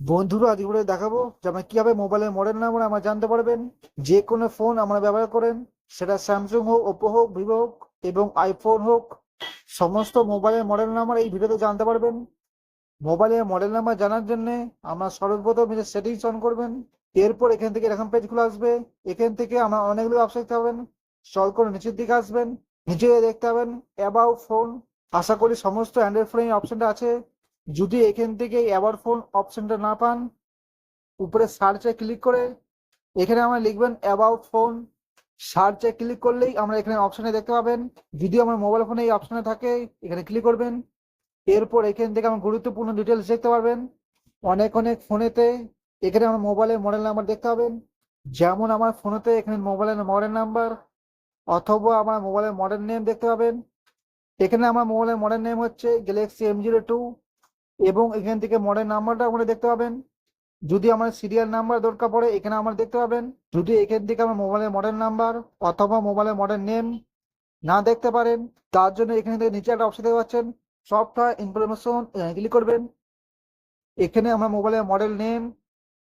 বন্ধুরা আজকে করে দেখাবো যে আমরা কীভাবে মোবাইলের মডেল নাম্বার আমরা জানতে পারবেন। যে কোনো ফোন আমরা ব্যবহার করেন, সেটা স্যামসাং হোক ওপো হোক ভিভো হোক এবং আইফোন হোক, সমস্ত মোবাইলের মডেল নাম্বার এই ভিডিওতে জানতে পারবেন। মোবাইলের মডেল নাম্বার জানার জন্য আমরা সর্বপ্রথম নিজের সেটিংস অন করবেন। এরপর এখান থেকে এরকম পেজ খুলে আসবে। এখান থেকে আমরা অনেকগুলো অপশন পাবেন। স্ক্রল করে নিচের দিকে আসবেন। নিচে দেখতে পাবেন অ্যাবাউট ফোন আশা করি সমস্ত অ্যান্ড্রয়েড ফোনে অপশনটা আছে। যদি এখান থেকে অ্যাবার ফোন অপশনটা না পান, উপরে সার্চে ক্লিক করে, এখানে আমরা লিখবেন অ্যাবাউট ফোন সার্চে ক্লিক করলেই আমরা এখানে অপশনে দেখতে পাবেন। যদি আমার মোবাইল ফোনে এই অপশনে থাকে, এখানে ক্লিক করবেন। এরপর এখান থেকে আমার গুরুত্বপূর্ণ ডিটেলস দেখতে পারবেন। অনেক অনেক ফোনেতে এখানে আমার মোবাইলের মডেল নাম্বার দেখতে পাবেন। যেমন আমার ফোনেতে এখানে মোবাইলের মডেল নাম্বার অথবা আমার মোবাইলের মডেল নেম দেখতে পাবেন। এখানে আমার মোবাইলের মডেল নেম হচ্ছে গ্যালাক্সি এম জিরো টু এবং এখান থেকে মডেল নাম্বারটা আপনারা দেখতে পাবেন। যদি আমার সিরিয়াল নাম্বার দরকার পড়ে, এখানে আমার দেখতে পাবেন। যদি এখান থেকে আমার মোবাইলের মডেল নাম্বার অথবা মোবাইলের মডেল নেম না দেখতে পারেন, তার জন্য এখানে থেকে নিচে একটা অপশন দেখতে পাচ্ছেন সফটওয়্যার ইনফরমেশন ক্লিক করবেন। এখানে আমার মোবাইলের মডেল নেম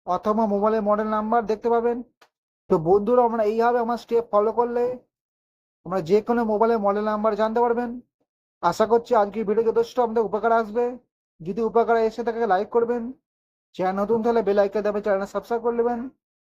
অথবা মোবাইলের মডেল নাম্বার দেখতে পাবেন। তো বন্ধুরা, আমরা এইভাবে আমার স্টেপ ফলো করলে আমরা যে কোনো মোবাইলের মডেল নাম্বার জানতে পারবেন। আশা করছি আজকের ভিডিও যথেষ্ট আমাদের উপকার আসবে। যদি উপকার এসে থাকে লাইক করবেন, চ্যানেল নতুন তাহলে বেল আইকন দেবেন চ্যানেল সাবস্ক্রাইব করে নেবেন।